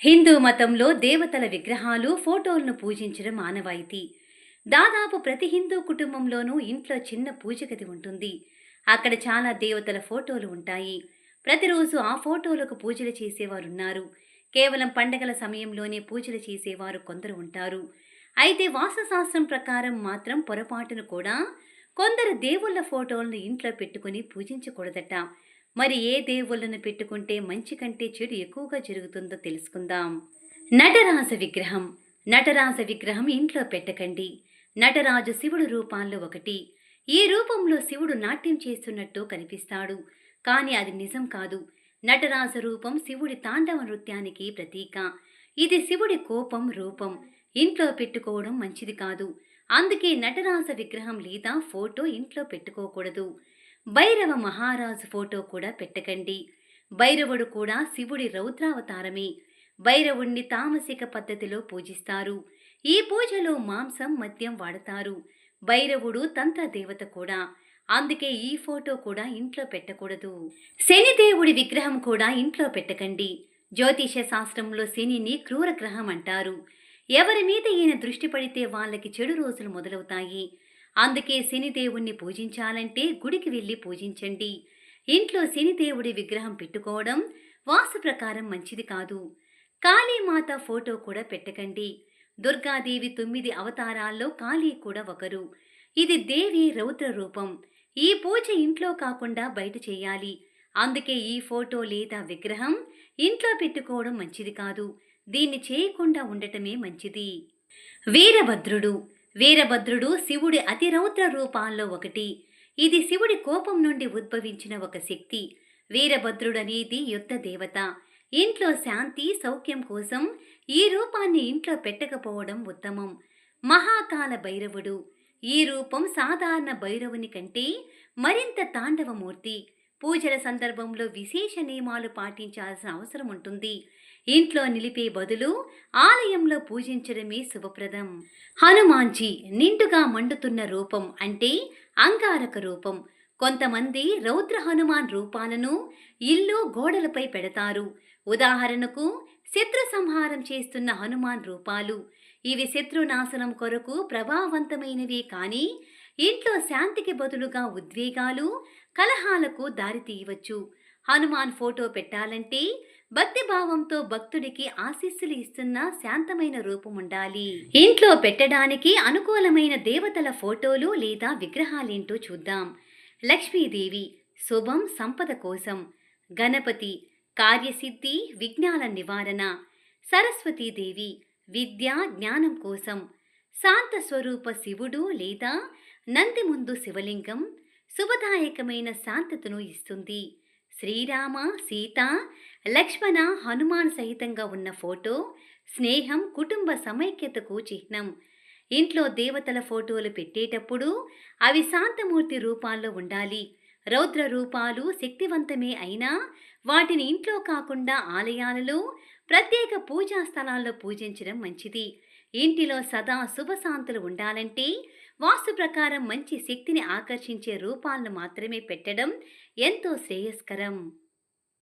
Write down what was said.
హిందూ మతంలో దేవతల విగ్రహాలు ఫోటోలను పూజించడం ఆనవాయితీ. దాదాపు ప్రతి హిందూ కుటుంబంలోనూ ఇంట్లో చిన్న పూజ గది ఉంటుంది. అక్కడ చాలా దేవతల ఫోటోలు ఉంటాయి. ప్రతిరోజు ఆ ఫోటోలకు పూజలు చేసేవారున్నారు. కేవలం పండగల సమయంలోనే పూజలు చేసేవారు కొందరు ఉంటారు. అయితే వాస్తుశాస్త్రం ప్రకారం మాత్రం పొరపాటును కూడా కొందరు దేవుళ్ళ ఫోటోలను ఇంట్లో పెట్టుకుని పూజించకూడదట. మరి ఏ దేవుళ్ళను పెట్టుకుంటే మంచి కంటే చెడు ఎక్కువగా జరుగుతుందో తెలుసుకుందాం. నటరాజ విగ్రహం. నటరాజ విగ్రహం ఇంట్లో పెట్టకండి. నటరాజు శివుడు రూపాల్లో ఒకటి. ఈ రూపంలో శివుడు నాట్యం చేస్తున్నట్టు కనిపిస్తాడు. కానీ అది నిజం కాదు. నటరాజ రూపం శివుడి తాండవ నృత్యానికి ప్రతీక. ఇది శివుడి కోపం రూపం. ఇంట్లో పెట్టుకోవడం మంచిది కాదు. అందుకే నటరాజ విగ్రహం లేదా ఫోటో ఇంట్లో పెట్టుకోకూడదు. భైరవ మహారాజు ఫోటో కూడా పెట్టకండి. భైరవుడు కూడా శివుడి రౌద్రావతారమే. భైరవుణ్ణి తామసిక పద్ధతిలో పూజిస్తారు. ఈ పూజలో మాంసం మద్యం వాడతారు. భైరవుడు తంత్ర దేవత కూడా. అందుకే ఈ ఫోటో కూడా ఇంట్లో పెట్టకూడదు. శనిదేవుడి విగ్రహం కూడా ఇంట్లో పెట్టకండి. జ్యోతిష శాస్త్రంలో శనిని క్రూర గ్రహం అంటారు. ఎవరి మీద ఈయన దృష్టి పడితే వాళ్ళకి చెడు రోజులు మొదలవుతాయి. అందుకే శనిదేవుణ్ణి పూజించాలంటే గుడికి వెళ్ళి పూజించండి. ఇంట్లో శనిదేవుడి విగ్రహం పెట్టుకోవడం వాస్తు ప్రకారం మంచిది కాదు. కాళీమాత ఫోటో కూడా పెట్టకండి. దుర్గాదేవి తొమ్మిది అవతారాల్లో కాళీ కూడా ఒకరు. ఇది దేవి రౌద్ర రూపం. ఈ పూజ ఇంట్లో కాకుండా బయట చేయాలి. అందుకే ఈ ఫోటో లేదా విగ్రహం ఇంట్లో పెట్టుకోవడం మంచిది కాదు. దీన్ని చేయకుండా ఉండటమే మంచిది. వీరభద్రుడు వీరభద్రుడు శివుడి అతి రౌద్ర రూపాల్లో ఒకటి. ఇది శివుడి కోపం నుండి ఉద్భవించిన ఒక శక్తి. వీరభద్రుడనేది యుద్ధ దేవత. ఇంట్లో శాంతి సౌఖ్యం కోసం ఈ రూపాన్ని ఇంట్లో పెట్టకపోవడం ఉత్తమం. మహాకాల భైరవుడు. ఈ రూపం సాధారణ భైరవుని కంటే మరింత తాండవమూర్తి. పూజల సందర్భంలో విశేష నియమాలు పాటించాల్సిన అవసరం ఉంటుంది. ఇంట్లో నిలిపే బదులు ఆలయంలో పూజించడమే శుభప్రదం. హనుమాన్జీ నిండుగా మండుతున్న రూపం అంటే అంగారక రూపం. కొంతమంది రౌద్ర హనుమాన్ రూపాలను ఇల్లు గోడలపై పెడతారు. ఉదాహరణకు శత్రు సంహారం చేస్తున్న హనుమాన్ రూపాలు. ఇవి శత్రునాశనం కొరకు ప్రభావవంతమైనవి కానీ ఇంట్లో శాంతికి బదులుగా ఉద్వేగాలు కలహాలకు దారితీయవచ్చు హనుమాన్ ఫోటో పెట్టాలంటే భక్తి భావంతో భక్తుడికి ఆశీస్సులు ఇస్తున్న శాంతమైన రూపం ఉండాలి. ఇంట్లో పెట్టడానికి అనుకూలమైన దేవతల ఫోటోలు లేదా విగ్రహాలేంటో చూద్దాం. లక్ష్మీదేవి శుభం సంపద కోసం. గణపతి కార్యసిద్ధి విజ్ఞాన నివారణ. సరస్వతీదేవి విద్య జ్ఞానం కోసం. శాంత స్వరూప శివుడు లేదా నంది ముందు శివలింగం శుభదాయకమైన శాంతతను ఇస్తుంది. శ్రీరామ సీత లక్ష్మణ హనుమాన్ సహితంగా ఉన్న ఫోటో స్నేహం కుటుంబ సమైక్యతకు చిహ్నం. ఇంట్లో దేవతల ఫోటోలు పెట్టేటప్పుడు అవి శాంతమూర్తి రూపాల్లో ఉండాలి. రౌద్ర రూపాలు శక్తివంతమే అయినా వాటిని ఇంట్లో కాకుండా ఆలయాలలో ప్రత్యేక పూజా స్థలాల్లో పూజించడం మంచిది. ఇంటిలో సదా శుభశాంతులు ఉండాలంటే వాస్తు ప్రకారం మంచి శక్తిని ఆకర్షించే రూపాలను మాత్రమే పెట్టడం ఎంతో శ్రేయస్కరం.